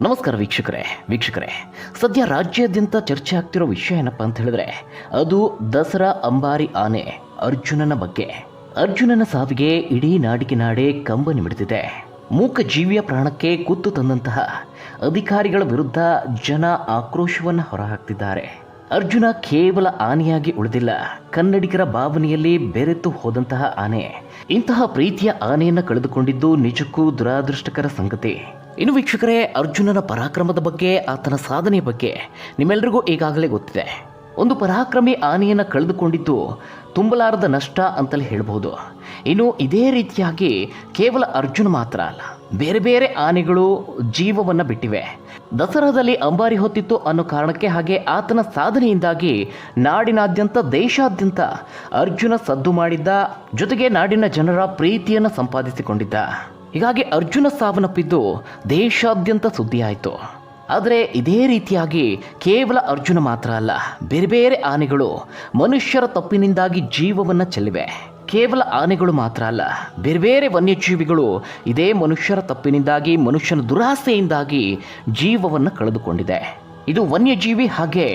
ನಮಸ್ಕಾರ ವೀಕ್ಷಕರೇ ವೀಕ್ಷಕರೇ. ಸದ್ಯ ರಾಜ್ಯಾದ್ಯಂತ ಚರ್ಚೆ ಆಗ್ತಿರೋ ವಿಷಯ ಏನಪ್ಪ ಅಂತ ಹೇಳಿದ್ರೆ, ಅದು ದಸರಾ ಅಂಬಾರಿ ಆನೆ ಅರ್ಜುನನ ಬಗ್ಗೆ. ಅರ್ಜುನನ ಸಾವಿಗೆ ಇಡೀ ನಾಡಿಗೆ ನಾಡೆ ಕಂಬನಿ ಮಿಡಿದಿದೆ ಮೂಕ ಜೀವಿಯ ಪ್ರಾಣಕ್ಕೆ ಕುತ್ತು ತಂದಂತಹ ಅಧಿಕಾರಿಗಳ ವಿರುದ್ಧ ಜನ ಆಕ್ರೋಶವನ್ನು ಹೊರಹಾಕ್ತಿದ್ದಾರೆ. ಅರ್ಜುನ ಕೇವಲ ಆನೆಯಾಗಿ ಉಳಿದಿಲ್ಲ, ಕನ್ನಡಿಗರ ಭಾವನೆಯಲ್ಲಿ ಬೆರೆತು ಹೋದಂತಹ ಆನೆ. ಇಂತಹ ಪ್ರೀತಿಯ ಆನೆಯನ್ನು ಕಳೆದುಕೊಂಡಿದ್ದು ನಿಜಕ್ಕೂ ದುರಾದೃಷ್ಟಕರ ಸಂಗತಿ. ಇನ್ನು ವೀಕ್ಷಕರೇ, ಅರ್ಜುನನ ಪರಾಕ್ರಮದ ಬಗ್ಗೆ, ಆತನ ಸಾಧನೆಯ ಬಗ್ಗೆ ನಿಮ್ಮೆಲ್ಲರಿಗೂ ಈಗಾಗಲೇ ಗೊತ್ತಿದೆ. ಒಂದು ಪರಾಕ್ರಮಿ ಆನೆಯನ್ನು ಕಳೆದುಕೊಂಡಿದ್ದು ತುಂಬಲಾರದ ನಷ್ಟ ಅಂತಲೇ ಹೇಳ್ಬೋದು. ಇನ್ನು ಇದೇ ರೀತಿಯಾಗಿ ಕೇವಲ ಅರ್ಜುನ ಮಾತ್ರ ಅಲ್ಲ, ಬೇರೆ ಬೇರೆ ಆನೆಗಳು ಜೀವವನ್ನು ಬಿಟ್ಟಿವೆ. ದಸರಾದಲ್ಲಿ ಅಂಬಾರಿ ಹೊತ್ತಿತ್ತು ಅನ್ನೋ ಕಾರಣಕ್ಕೆ ಹಾಗೆ ಆತನ ಸಾಧನೆಯಿಂದಾಗಿ ನಾಡಿನಾದ್ಯಂತ, ದೇಶಾದ್ಯಂತ ಅರ್ಜುನ ಸದ್ದು ಮಾಡಿದ್ದ, ಜೊತೆಗೆ ನಾಡಿನ ಜನರ ಪ್ರೀತಿಯನ್ನು ಸಂಪಾದಿಸಿಕೊಂಡಿದ್ದ. ಹೀಗಾಗಿ ಅರ್ಜುನ ಸಾವನ್ನಪ್ಪಿದ್ದು ದೇಶಾದ್ಯಂತ ಸುದ್ದಿಯಾಯಿತು. ಆದರೆ ಇದೇ ರೀತಿಯಾಗಿ ಕೇವಲ ಅರ್ಜುನ ಮಾತ್ರ ಅಲ್ಲ, ಬೇರೆ ಬೇರೆ ಆನೆಗಳು ಮನುಷ್ಯರ ತಪ್ಪಿನಿಂದಾಗಿ ಜೀವವನ್ನು ಚೆಲ್ಲಿವೆ. ಕೇವಲ ಆನೆಗಳು ಮಾತ್ರ ಅಲ್ಲ, ಬೇರೆ ಬೇರೆ ವನ್ಯಜೀವಿಗಳು ಇದೇ ಮನುಷ್ಯರ ತಪ್ಪಿನಿಂದಾಗಿ, ಮನುಷ್ಯನ ದುರಾಸೆಯಿಂದಾಗಿ ಜೀವವನ್ನು ಕಳೆದುಕೊಂಡಿದೆ. ಇದು ವನ್ಯಜೀವಿ ಹಾಗೆ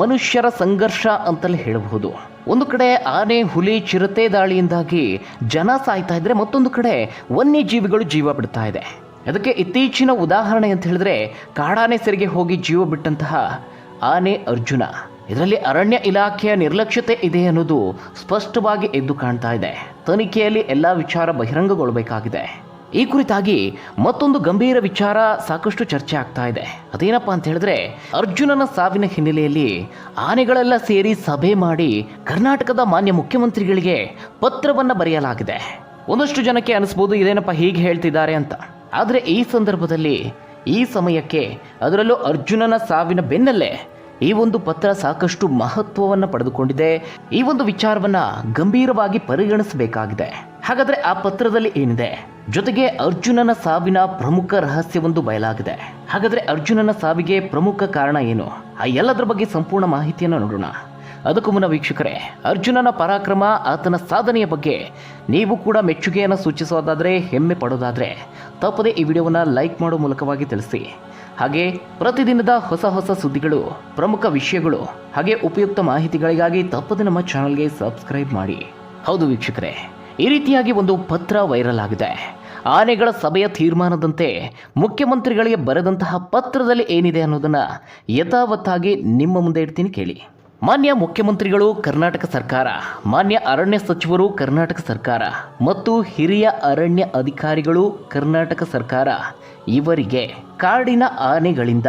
ಮನುಷ್ಯರ ಸಂಘರ್ಷ ಅಂತಲೇ ಹೇಳಬಹುದು. ಒಂದು ಕಡೆ ಆನೆ, ಹುಲಿ, ಚಿರತೆ ದಾಳಿಯಿಂದಾಗಿ ಜನ ಸಾಯ್ತಾ ಇದ್ರೆ ಮತ್ತೊಂದು ಕಡೆ ವನ್ಯಜೀವಿಗಳು ಜೀವ ಬಿಡ್ತಾ ಇದೆ. ಅದಕ್ಕೆ ಇತ್ತೀಚಿನ ಉದಾಹರಣೆ ಅಂತ ಹೇಳಿದ್ರೆ ಕಾಡಾನೆ ಸೆರೆಗೆ ಹೋಗಿ ಜೀವ ಬಿಟ್ಟಂತಹ ಆನೆ ಅರ್ಜುನ. ಇದರಲ್ಲಿ ಅರಣ್ಯ ಇಲಾಖೆಯ ನಿರ್ಲಕ್ಷ್ಯತೆ ಇದೆ ಅನ್ನೋದು ಸ್ಪಷ್ಟವಾಗಿ ಎದ್ದು ಕಾಣ್ತಾ ಇದೆ. ತನಿಖೆಯಲ್ಲಿ ಎಲ್ಲ ವಿಚಾರ ಬಹಿರಂಗಗೊಳ್ಳಬೇಕಾಗಿದೆ ಈ ಕುರಿತಾಗಿ ಮತ್ತೊಂದು ಗಂಭೀರ ವಿಚಾರ ಸಾಕಷ್ಟು ಚರ್ಚೆ ಆಗ್ತಾ ಇದೆ. ಅದೇನಪ್ಪ ಅಂತ ಹೇಳಿದ್ರೆ, ಅರ್ಜುನನ ಸಾವಿನ ಹಿನ್ನೆಲೆಯಲ್ಲಿ ಆನೆಗಳೆಲ್ಲ ಸೇರಿ ಸಭೆ ಮಾಡಿ ಕರ್ನಾಟಕದ ಮಾನ್ಯ ಮುಖ್ಯಮಂತ್ರಿಗಳಿಗೆ ಪತ್ರವನ್ನ ಬರೆಯಲಾಗಿದೆ. ಒಂದಷ್ಟು ಜನಕ್ಕೆ ಅನಿಸ್ಬೋದು ಇದೇನಪ್ಪ ಹೀಗೆ ಹೇಳ್ತಿದ್ದಾರೆ ಅಂತ. ಆದರೆ ಈ ಸಂದರ್ಭದಲ್ಲಿ ಈ ಸಮಯಕ್ಕೆ ಅದರಲ್ಲೂ ಅರ್ಜುನನ ಸಾವಿನ ಬೆನ್ನಲ್ಲೇ ಈ ಒಂದು ಪತ್ರ ಸಾಕಷ್ಟು ಮಹತ್ವವನ್ನು ಪಡೆದುಕೊಂಡಿದೆ. ಈ ಒಂದು ವಿಚಾರವನ್ನ ಗಂಭೀರವಾಗಿ ಪರಿಗಣಿಸಬೇಕಾಗಿದೆ. ಹಾಗಾದ್ರೆ ಆ ಪತ್ರದಲ್ಲಿ ಏನಿದೆ? ಜೊತೆಗೆ ಅರ್ಜುನನ ಸಾವಿನ ಪ್ರಮುಖ ರಹಸ್ಯವೊಂದು ಬಯಲಾಗಿದೆ. ಹಾಗಾದ್ರೆ ಅರ್ಜುನನ ಸಾವಿಗೆ ಪ್ರಮುಖ ಕಾರಣ ಏನು? ಆ ಎಲ್ಲದರ ಬಗ್ಗೆ ಸಂಪೂರ್ಣ ಮಾಹಿತಿಯನ್ನು ನೋಡೋಣ. ಅದಕ್ಕೂ ಮುನ್ನ ವೀಕ್ಷಕರೇ, ಅರ್ಜುನನ ಪರಾಕ್ರಮ ಆತನ ಸಾಧನೆಯ ಬಗ್ಗೆ ನೀವು ಕೂಡ ಮೆಚ್ಚುಗೆಯನ್ನು ಸೂಚಿಸೋದಾದರೆ ಹೆಮ್ಮೆ ಪಡೋದಾದರೆ, ತಪ್ಪದೆ ಈ ವಿಡಿಯೋವನ್ನು ಲೈಕ್ ಮಾಡೋ ಮೂಲಕವಾಗಿ ತಿಳಿಸಿ. ಹಾಗೆ ಪ್ರತಿದಿನದ ಹೊಸ ಹೊಸ ಸುದ್ದಿಗಳು, ಪ್ರಮುಖ ವಿಷಯಗಳು, ಹಾಗೆ ಉಪಯುಕ್ತ ಮಾಹಿತಿಗಳಿಗಾಗಿ ತಪ್ಪದೆ ನಮ್ಮ ಚಾನಲ್ಗೆ ಸಬ್ಸ್ಕ್ರೈಬ್ ಮಾಡಿ. ಹೌದು ವೀಕ್ಷಕರೇ, ಈ ರೀತಿಯಾಗಿ ಒಂದು ಪತ್ರ ವೈರಲ್ ಆಗಿದೆ. ಆನೆಗಳ ಸಭೆಯ ತೀರ್ಮಾನದಂತೆ ಮುಖ್ಯಮಂತ್ರಿಗಳಿಗೆ ಬರೆದಂತಹ ಪತ್ರದಲ್ಲಿ ಏನಿದೆ ಅನ್ನೋದನ್ನು ಯಥಾವತ್ತಾಗಿ ನಿಮ್ಮ ಮುಂದೆ ಇಡ್ತೀನಿ ಕೇಳಿ. ಮಾನ್ಯ ಮುಖ್ಯಮಂತ್ರಿಗಳು, ಕರ್ನಾಟಕ ಸರ್ಕಾರ, ಮಾನ್ಯ ಅರಣ್ಯ ಸಚಿವರು, ಕರ್ನಾಟಕ ಸರ್ಕಾರ ಮತ್ತು ಹಿರಿಯ ಅರಣ್ಯ ಅಧಿಕಾರಿಗಳು, ಕರ್ನಾಟಕ ಸರ್ಕಾರ ಇವರಿಗೆ ಕಾಡಿನ ಆನೆಗಳಿಂದ.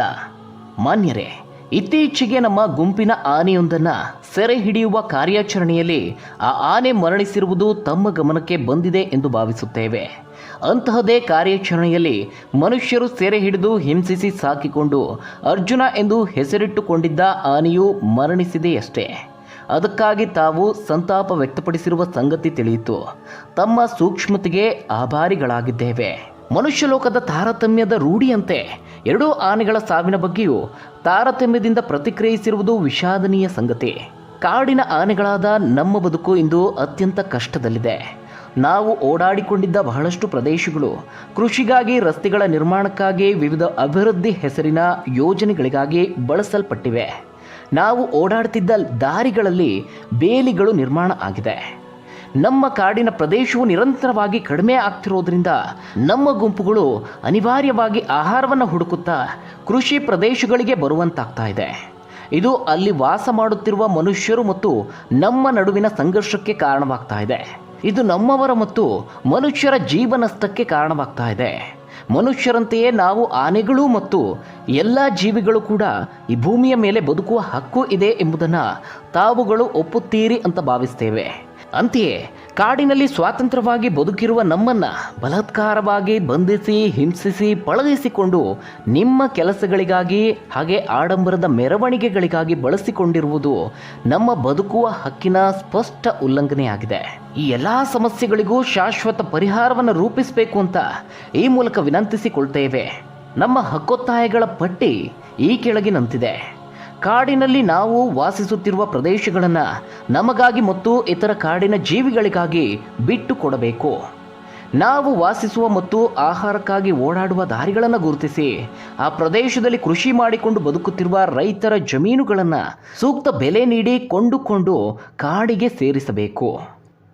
ಮಾನ್ಯರೇ, ಇತ್ತೀಚೆಗೆ ನಮ್ಮ ಗುಂಪಿನ ಆನೆಯೊಂದನ್ನು ಸೆರೆ ಹಿಡಿಯುವ ಕಾರ್ಯಾಚರಣೆಯಲ್ಲಿ ಆ ಆನೆ ಮರಣಿಸಿರುವುದು ತಮ್ಮ ಗಮನಕ್ಕೆ ಬಂದಿದೆ ಎಂದು ಭಾವಿಸುತ್ತೇವೆ. ಅಂತಹದೇ ಕಾರ್ಯಾಚರಣೆಯಲ್ಲಿ ಮನುಷ್ಯರು ಸೆರೆ ಹಿಡಿದು ಹಿಂಸಿಸಿ ಸಾಕಿಕೊಂಡು ಅರ್ಜುನ ಎಂದು ಹೆಸರಿಟ್ಟುಕೊಂಡಿದ್ದ ಆನೆಯು ಮರಣಿಸಿದೆಯಷ್ಟೇ ಅದಕ್ಕಾಗಿ ತಾವು ಸಂತಾಪ ವ್ಯಕ್ತಪಡಿಸಿರುವ ಸಂಗತಿ ತಿಳಿಯಿತು. ತಮ್ಮ ಸೂಕ್ಷ್ಮತೆಗೆ ಆಭಾರಿಗಳಾಗಿದ್ದೇವೆ. ಮನುಷ್ಯ ಲೋಕದ ತಾರತಮ್ಯದ ರೂಢಿಯಂತೆ ಎರಡೂ ಆನೆಗಳ ಸಾವಿನ ಬಗ್ಗೆಯೂ ತಾರತಮ್ಯದಿಂದ ಪ್ರತಿಕ್ರಿಯಿಸಿರುವುದು ವಿಷಾದನೀಯ ಸಂಗತಿ. ಕಾಡಿನ ಆನೆಗಳಾದ ನಮ್ಮ ಬದುಕು ಇಂದು ಅತ್ಯಂತ ಕಷ್ಟದಲ್ಲಿದೆ. ನಾವು ಓಡಾಡಿಕೊಂಡಿದ್ದ ಬಹಳಷ್ಟು ಪ್ರದೇಶಗಳು ಕೃಷಿಗಾಗಿ, ರಸ್ತೆಗಳ ನಿರ್ಮಾಣಕ್ಕಾಗಿ ವಿವಿಧ ಅಭಿವೃದ್ಧಿ ಹೆಸರಿನ ಯೋಜನೆಗಳಿಗಾಗಿ ಬಳಸಲ್ಪಟ್ಟಿವೆ. ನಾವು ಓಡಾಡ್ತಿದ್ದ ದಾರಿಗಳಲ್ಲಿ ಬೇಲಿಗಳು ನಿರ್ಮಾಣ ಆಗಿದೆ. ನಮ್ಮ ಕಾಡಿನ ಪ್ರದೇಶವು ನಿರಂತರವಾಗಿ ಕಡಿಮೆ ಆಗ್ತಿರೋದ್ರಿಂದ ನಮ್ಮ ಗುಂಪುಗಳು ಅನಿವಾರ್ಯವಾಗಿ ಆಹಾರವನ್ನು ಹುಡುಕುತ್ತಾ ಕೃಷಿ ಪ್ರದೇಶಗಳಿಗೆ ಬರುವಂತಾಗ್ತಾ ಇದೆ. ಇದು ಅಲ್ಲಿ ವಾಸ ಮಾಡುತ್ತಿರುವ ಮನುಷ್ಯರು ಮತ್ತು ನಮ್ಮ ನಡುವಿನ ಸಂಘರ್ಷಕ್ಕೆ ಕಾರಣವಾಗ್ತಾ ಇದೆ. ಇದು ನಮ್ಮವರ ಮತ್ತು ಮನುಷ್ಯರ ಜೀವನಸ್ಥಕ್ಕೆ ಕಾರಣವಾಗ್ತಾ ಇದೆ. ಮನುಷ್ಯರಂತೆಯೇ ನಾವು ಆನೆಗಳು ಮತ್ತು ಎಲ್ಲ ಜೀವಿಗಳು ಕೂಡ ಈ ಭೂಮಿಯ ಮೇಲೆ ಬದುಕುವ ಹಕ್ಕು ಇದೆ ಎಂಬುದನ್ನು ತಾವುಗಳು ಒಪ್ಪುತ್ತೀರಿ ಅಂತ ಭಾವಿಸ್ತೇವೆ. ಅಂತೆಯೇ ಕಾಡಿನಲ್ಲಿ ಸ್ವಾತಂತ್ರ್ಯವಾಗಿ ಬದುಕಿರುವ ನಮ್ಮನ್ನ ಬಲತ್ಕಾರವಾಗಿ ಬಂಧಿಸಿ, ಹಿಂಸಿಸಿ, ಪಳಗಿಸಿಕೊಂಡು ನಿಮ್ಮ ಕೆಲಸಗಳಿಗಾಗಿ ಹಾಗೆ ಆಡಂಬರದ ಮೆರವಣಿಗೆಗಳಿಗಾಗಿ ಬಳಸಿಕೊಂಡಿರುವುದು ನಮ್ಮ ಬದುಕುವ ಹಕ್ಕಿನ ಸ್ಪಷ್ಟ ಉಲ್ಲಂಘನೆಯಾಗಿದೆ. ಈ ಎಲ್ಲ ಸಮಸ್ಯೆಗಳಿಗೂ ಶಾಶ್ವತ ಪರಿಹಾರವನ್ನು ರೂಪಿಸಬೇಕು ಅಂತ ಈ ಮೂಲಕ ವಿನಂತಿಸಿಕೊಳ್ತೇವೆ. ನಮ್ಮ ಹಕ್ಕೊತ್ತಾಯಗಳ ಪಟ್ಟಿ ಈ ಕೆಳಗಿನಂತಿದೆ ಕಾಡಿನಲ್ಲಿ ನಾವು ವಾಸಿಸುತ್ತಿರುವ ಪ್ರದೇಶಗಳನ್ನು ನಮಗಾಗಿ ಮತ್ತು ಇತರ ಕಾಡಿನ ಜೀವಿಗಳಿಗಾಗಿ ಬಿಟ್ಟು ಕೊಡಬೇಕು. ನಾವು ವಾಸಿಸುವ ಮತ್ತು ಆಹಾರಕ್ಕಾಗಿ ಓಡಾಡುವ ದಾರಿಗಳನ್ನು ಗುರುತಿಸಿ, ಆ ಪ್ರದೇಶದಲ್ಲಿ ಕೃಷಿ ಮಾಡಿಕೊಂಡು ಬದುಕುತ್ತಿರುವ ರೈತರ ಜಮೀನುಗಳನ್ನು ಸೂಕ್ತ ಬೆಲೆ ನೀಡಿ ಕೊಂಡುಕೊಂಡು ಕಾಡಿಗೆ ಸೇರಿಸಬೇಕು.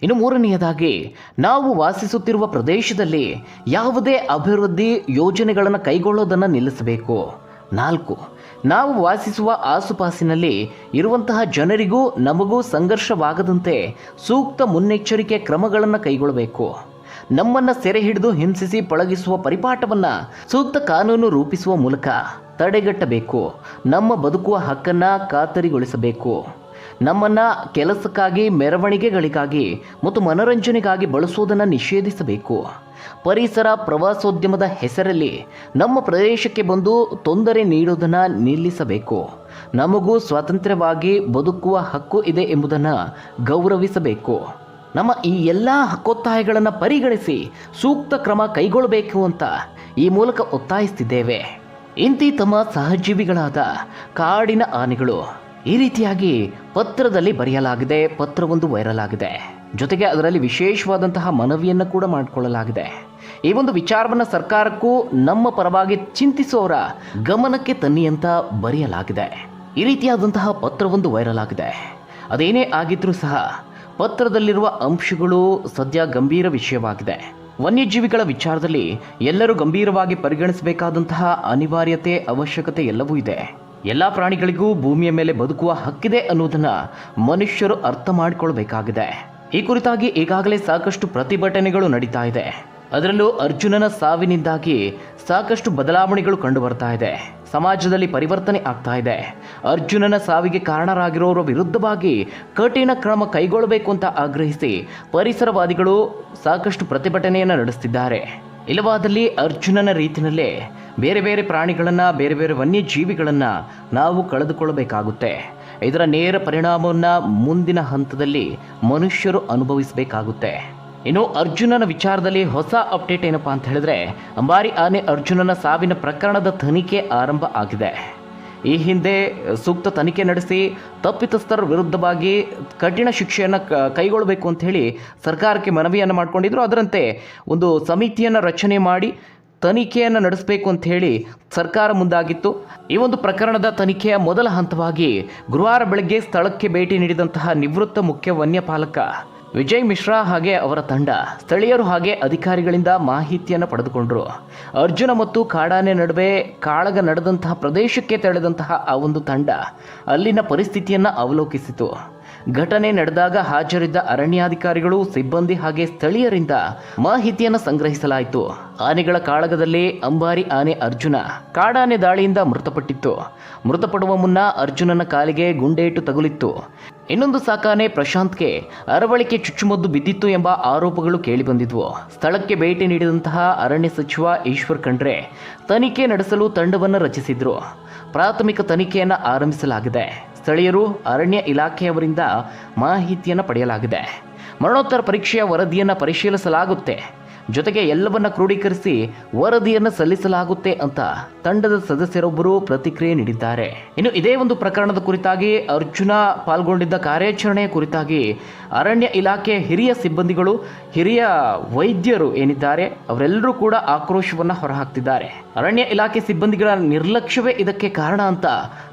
ಇನ್ನು ಮೂರನೆಯದಾಗಿ, ನಾವು ವಾಸಿಸುತ್ತಿರುವ ಪ್ರದೇಶದಲ್ಲಿ ಯಾವುದೇ ಅಭಿವೃದ್ಧಿ ಯೋಜನೆಗಳನ್ನು ಕೈಗೊಳ್ಳೋದನ್ನು ನಿಲ್ಲಿಸಬೇಕು. ನಾಲ್ಕು. ನಾವು ವಾಸಿಸುವ ಆಸುಪಾಸಿನಲ್ಲಿ ಇರುವಂತಹ ಜನರಿಗೂ ನಮಗೂ ಸಂಘರ್ಷವಾಗದಂತೆ ಸೂಕ್ತ ಮುನ್ನೆಚ್ಚರಿಕೆ ಕ್ರಮಗಳನ್ನು ಕೈಗೊಳ್ಳಬೇಕು. ನಮ್ಮನ್ನು ಸೆರೆ ಹಿಡಿದು ಹಿಂಸಿಸಿ ಪಳಗಿಸುವ ಪರಿಪಾಠವನ್ನು ಸೂಕ್ತ ಕಾನೂನು ರೂಪಿಸುವ ಮೂಲಕ ತಡೆಗಟ್ಟಬೇಕು. ನಮ್ಮ ಬದುಕುವ ಹಕ್ಕನ್ನು ಖಾತರಿಗೊಳಿಸಬೇಕು. ನಮ್ಮನ್ನು ಕೆಲಸಕ್ಕಾಗಿ, ಮೆರವಣಿಗೆಗಳಿಗಾಗಿ ಮತ್ತು ಮನೋರಂಜನೆಗಾಗಿ ಬಳಸುವುದನ್ನು ನಿಷೇಧಿಸಬೇಕು. ಪರಿಸರ ಪ್ರವಾಸೋದ್ಯಮದ ಹೆಸರಲ್ಲಿ ನಮ್ಮ ಪ್ರದೇಶಕ್ಕೆ ಬಂದು ತೊಂದರೆ ನೀಡುವುದನ್ನು ನಿಲ್ಲಿಸಬೇಕು. ನಮಗೂ ಸ್ವಾತಂತ್ರ್ಯವಾಗಿ ಬದುಕುವ ಹಕ್ಕು ಇದೆ ಎಂಬುದನ್ನು ಗೌರವಿಸಬೇಕು. ನಮ್ಮ ಈ ಎಲ್ಲ ಹಕ್ಕೊತ್ತಾಯಗಳನ್ನು ಪರಿಗಣಿಸಿ ಸೂಕ್ತ ಕ್ರಮ ಕೈಗೊಳ್ಳಬೇಕು ಅಂತ ಈ ಮೂಲಕ ಒತ್ತಾಯಿಸ್ತಿದ್ದೇವೆ. ಇಂತಿ ತಮ್ಮ ಸಹಜೀವಿಗಳಾದ ಕಾಡಿನ ಆನೆಗಳು ಈ ರೀತಿಯಾಗಿ ಪತ್ರದಲ್ಲಿ ಬರೆಯಲಾಗಿದೆ ಪತ್ರವೊಂದು ವೈರಲ್ ಆಗಿದೆ. ಜೊತೆಗೆ ಅದರಲ್ಲಿ ವಿಶೇಷವಾದಂತಹ ಮನವಿಯನ್ನು ಕೂಡ ಮಾಡಿಕೊಳ್ಳಲಾಗಿದೆ. ಈ ಒಂದು ವಿಚಾರವನ್ನು ಸರ್ಕಾರಕ್ಕೂ ನಮ್ಮ ಪರವಾಗಿ ಚಿಂತಿಸುವವರ ಗಮನಕ್ಕೆ ತನ್ನಿ ಅಂತ ಬರೆಯಲಾಗಿದೆ. ಈ ರೀತಿಯಾದಂತಹ ಪತ್ರವೊಂದು ವೈರಲ್ ಆಗಿದೆ. ಅದೇನೇ ಆಗಿದ್ರೂ ಸಹ ಪತ್ರದಲ್ಲಿರುವ ಅಂಶಗಳು ಸದ್ಯ ಗಂಭೀರ ವಿಷಯವಾಗಿದೆ. ವನ್ಯಜೀವಿಗಳ ವಿಚಾರದಲ್ಲಿ ಎಲ್ಲರೂ ಗಂಭೀರವಾಗಿ ಪರಿಗಣಿಸಬೇಕಾದಂತಹ ಅನಿವಾರ್ಯತೆ, ಅವಶ್ಯಕತೆ ಎಲ್ಲವೂ ಇದೆ. ಎಲ್ಲ ಪ್ರಾಣಿಗಳಿಗೂ ಭೂಮಿಯ ಮೇಲೆ ಬದುಕುವ ಹಕ್ಕಿದೆ ಅನ್ನೋದನ್ನು ಮನುಷ್ಯರು ಅರ್ಥ ಮಾಡಿಕೊಳ್ಬೇಕಾಗಿದೆ. ಈ ಕುರಿತಾಗಿ ಈಗಾಗಲೇ ಸಾಕಷ್ಟು ಪ್ರತಿಭಟನೆಗಳು ನಡೀತಾ ಇದೆ. ಅದರಲ್ಲೂ ಅರ್ಜುನನ ಸಾವಿನಿಂದಾಗಿ ಸಾಕಷ್ಟು ಬದಲಾವಣೆಗಳು ಕಂಡು ಬರ್ತಾ ಇದೆ. ಸಮಾಜದಲ್ಲಿ ಪರಿವರ್ತನೆ ಆಗ್ತಾ ಇದೆ. ಅರ್ಜುನನ ಸಾವಿಗೆ ಕಾರಣರಾಗಿರೋರ ವಿರುದ್ಧವಾಗಿ ಕಠಿಣ ಕ್ರಮ ಕೈಗೊಳ್ಳಬೇಕು ಅಂತ ಆಗ್ರಹಿಸಿ ಪರಿಸರವಾದಿಗಳು ಸಾಕಷ್ಟು ಪ್ರತಿಭಟನೆಯನ್ನು ನಡೆಸುತ್ತಿದ್ದಾರೆ ಇಲ್ಲವಾದಲ್ಲಿ ಅರ್ಜುನನ ರೀತಿಯಲ್ಲೇ ಬೇರೆ ಬೇರೆ ಪ್ರಾಣಿಗಳನ್ನು, ಬೇರೆ ಬೇರೆ ವನ್ಯಜೀವಿಗಳನ್ನು ನಾವು ಕಳೆದುಕೊಳ್ಳಬೇಕಾಗುತ್ತೆ. ಇದರ ನೇರ ಪರಿಣಾಮವನ್ನು ಮುಂದಿನ ಹಂತದಲ್ಲಿ ಮನುಷ್ಯರು ಅನುಭವಿಸಬೇಕಾಗುತ್ತೆ. ಇನ್ನು ಅರ್ಜುನನ ವಿಚಾರದಲ್ಲಿ ಹೊಸ ಅಪ್ಡೇಟ್ ಏನಪ್ಪಾ ಅಂತ ಹೇಳಿದ್ರೆ, ಅಂಬಾರಿ ಆನೆ ಅರ್ಜುನನ ಸಾವಿನ ಪ್ರಕರಣದ ತನಿಖೆ ಆರಂಭ ಆಗಿದೆ. ಈ ಹಿಂದೆ ಸೂಕ್ತ ತನಿಖೆ ನಡೆಸಿ ತಪ್ಪಿತಸ್ಥರ ವಿರುದ್ಧವಾಗಿ ಕಠಿಣ ಶಿಕ್ಷೆಯನ್ನು ಕ, ಕೈಗೊಳ್ಳಬೇಕು ಅಂತ ಹೇಳಿ ಸರ್ಕಾರಕ್ಕೆ ಮನವಿಯನ್ನು ಮಾಡಿಕೊಂಡಿದ್ರು. ಅದರಂತೆ ಒಂದು ಸಮಿತಿಯನ್ನು ರಚನೆ ಮಾಡಿ ತನಿಖೆಯನ್ನು ನಡೆಸಬೇಕು ಅಂತ ಹೇಳಿ ಸರ್ಕಾರ ಮುಂದಾಗಿತ್ತು. ಈ ಒಂದು ಪ್ರಕರಣದ ತನಿಖೆಯ ಮೊದಲ ಹಂತವಾಗಿ ಗುರುವಾರ ಬೆಳಗ್ಗೆ ಸ್ಥಳಕ್ಕೆ ಭೇಟಿ ನೀಡಿದಂತಹ ನಿವೃತ್ತ ಮುಖ್ಯ ವನ್ಯಪಾಲಕ ವಿಜಯ್ ಮಿಶ್ರಾ ಹಾಗೆ ಅವರ ತಂಡ ಸ್ಥಳೀಯರು ಹಾಗೆ ಅಧಿಕಾರಿಗಳಿಂದ ಮಾಹಿತಿಯನ್ನು ಪಡೆದುಕೊಂಡರು. ಅರ್ಜುನ ಮತ್ತು ಕಾಡಾನೆ ನಡುವೆ ಕಾಳಗ ನಡೆದಂತಹ ಪ್ರದೇಶಕ್ಕೆ ತೆರಳಿದಂತಹ ಆ ಒಂದು ತಂಡ ಅಲ್ಲಿನ ಪರಿಸ್ಥಿತಿಯನ್ನು ಅವಲೋಕಿಸಿತು. ಘಟನೆ ನಡೆದಾಗ ಹಾಜರಿದ್ದ ಅರಣ್ಯಾಧಿಕಾರಿಗಳು, ಸಿಬ್ಬಂದಿ ಹಾಗೆ ಸ್ಥಳೀಯರಿಂದ ಮಾಹಿತಿಯನ್ನು ಸಂಗ್ರಹಿಸಲಾಯಿತು. ಆನೆಗಳ ಕಾಳಗದಲ್ಲಿ ಅಂಬಾರಿ ಆನೆ ಅರ್ಜುನ ಕಾಡಾನೆ ದಾಳಿಯಿಂದ ಮೃತಪಟ್ಟಿತ್ತು. ಮೃತಪಡುವ ಮುನ್ನ ಅರ್ಜುನನ ಕಾಲಿಗೆ ಗುಂಡೇಟು ತಗುಲಿತ್ತು. ಇನ್ನೊಂದು ಸಾಕಾನೆ ಪ್ರಶಾಂತ್ಗೆ ಅರವಳಿಕೆ ಚುಚ್ಚುಮದ್ದು ಬಿದ್ದಿತ್ತು ಎಂಬ ಆರೋಪಗಳು ಕೇಳಿಬಂದಿದ್ವು. ಸ್ಥಳಕ್ಕೆ ಭೇಟಿ ನೀಡಿದಂತಹ ಅರಣ್ಯ ಸಚಿವ ಈಶ್ವರ್ ಖಂಡ್ರೆ ತನಿಖೆ ನಡೆಸಲು ತಂಡವನ್ನು ರಚಿಸಿದ್ರು. ಪ್ರಾಥಮಿಕ ತನಿಖೆಯನ್ನು ಆರಂಭಿಸಲಾಗಿದೆ. ಸ್ಥಳೀಯರು ಅರಣ್ಯ ಇಲಾಖೆಯವರಿಂದ ಮಾಹಿತಿಯನ್ನು ಪಡೆಯಲಾಗಿದೆ. ಮರಣೋತ್ತರ ಪರೀಕ್ಷೆಯ ವರದಿಯನ್ನು ಪರಿಶೀಲಿಸಲಾಗುತ್ತೆ. ಜೊತೆಗೆ ಎಲ್ಲವನ್ನ ಕ್ರೋಢೀಕರಿಸಿ ವರದಿಯನ್ನು ಸಲ್ಲಿಸಲಾಗುತ್ತೆ ಅಂತ ತಂಡದ ಸದಸ್ಯರೊಬ್ಬರು ಪ್ರತಿಕ್ರಿಯೆ ನೀಡಿದ್ದಾರೆ. ಇನ್ನು ಇದೇ ಒಂದು ಪ್ರಕರಣದ ಕುರಿತಾಗಿ ಅರ್ಜುನ ಪಾಲ್ಗೊಂಡಿದ್ದ ಕಾರ್ಯಾಚರಣೆಯ ಕುರಿತಾಗಿ ಅರಣ್ಯ ಇಲಾಖೆಯ ಹಿರಿಯ ಸಿಬ್ಬಂದಿಗಳು, ಹಿರಿಯ ವೈದ್ಯರು ಏನಿದ್ದಾರೆ, ಅವರೆಲ್ಲರೂ ಕೂಡ ಆಕ್ರೋಶವನ್ನು ಹೊರಹಾಕ್ತಿದ್ದಾರೆ. ಅರಣ್ಯ ಇಲಾಖೆ ಸಿಬ್ಬಂದಿಗಳ ನಿರ್ಲಕ್ಷ್ಯವೇ ಇದಕ್ಕೆ ಕಾರಣ ಅಂತ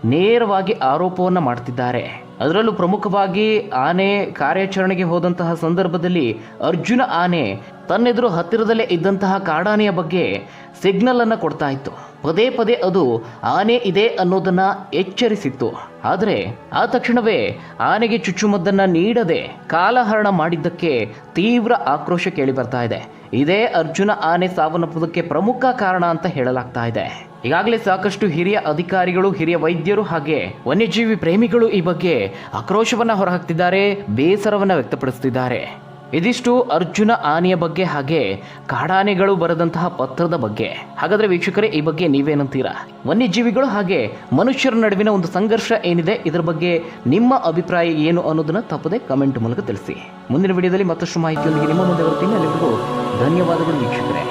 ನೇರವಾಗಿ ಆರೋಪವನ್ನು ಮಾಡ್ತಿದ್ದಾರೆ. ಅದರಲ್ಲೂ ಪ್ರಮುಖವಾಗಿ ಆನೆ ಕಾರ್ಯಾಚರಣೆಗೆ ಹೋದಂತಹ ಸಂದರ್ಭದಲ್ಲಿ ಅರ್ಜುನ ಆನೆ ತನ್ನೆದುರು ಹತ್ತಿರದಲ್ಲೇ ಇದ್ದಂತಹ ಕಾಡಾನೆಯ ಬಗ್ಗೆ ಸಿಗ್ನಲ್ ಅನ್ನು ಕೊಡ್ತಾ ಇತ್ತು. ಪದೇ ಪದೇ ಅದು ಆನೆ ಇದೆ ಅನ್ನೋದನ್ನ ಎಚ್ಚರಿಸಿತ್ತು. ಆದರೆ ಆ ತಕ್ಷಣವೇ ಆನೆಗೆ ಚುಚ್ಚುಮದ್ದನ್ನ ನೀಡದೆ ಕಾಲಹರಣ ಮಾಡಿದ್ದಕ್ಕೆ ತೀವ್ರ ಆಕ್ರೋಶ ಕೇಳಿ ಬರ್ತಾ ಇದೆ. ಇದೇ ಅರ್ಜುನ ಆನೆ ಸಾವನ್ನಪ್ಪುವುದಕ್ಕೆ ಪ್ರಮುಖ ಕಾರಣ ಅಂತ ಹೇಳಲಾಗ್ತಾ ಇದೆ. ಈಗಾಗಲೇ ಸಾಕಷ್ಟು ಹಿರಿಯ ಅಧಿಕಾರಿಗಳು, ಹಿರಿಯ ವೈದ್ಯರು ಹಾಗೆ ವನ್ಯಜೀವಿ ಪ್ರೇಮಿಗಳು ಈ ಬಗ್ಗೆ ಆಕ್ರೋಶವನ್ನ ಹೊರಹಾಕ್ತಿದ್ದಾರೆ, ಬೇಸರವನ್ನ ವ್ಯಕ್ತಪಡಿಸುತ್ತಿದ್ದಾರೆ ಇದಿಷ್ಟು ಅರ್ಜುನ ಆನೆಯ ಬಗ್ಗೆ ಹಾಗೆ ಕಾಡಾನೆಗಳು ಬರೆದಂತಹ ಪತ್ರದ ಬಗ್ಗೆ. ಹಾಗಾದ್ರೆ ವೀಕ್ಷಕರೇ, ಈ ಬಗ್ಗೆ ನೀವೇನಂತೀರಾ? ವನ್ಯಜೀವಿಗಳು ಹಾಗೆ ಮನುಷ್ಯರ ನಡುವಿನ ಒಂದು ಸಂಘರ್ಷ ಏನಿದೆ, ಇದರ ಬಗ್ಗೆ ನಿಮ್ಮ ಅಭಿಪ್ರಾಯ ಏನು ಅನ್ನೋದನ್ನ ತಪ್ಪದೆ ಕಮೆಂಟ್ ಮೂಲಕ ತಿಳಿಸಿ. ಮುಂದಿನ ವಿಡಿಯೋದಲ್ಲಿ ಮತ್ತಷ್ಟು ಮಾಹಿತಿಯೊಂದಿಗೆ ನಿಮ್ಮ ಮುಂದೆ ಬರ್ತೀನಿ ಅಲ್ಲಿವರೆಗೂ ಧನ್ಯವಾದಗಳು ವೀಕ್ಷಕರೇ.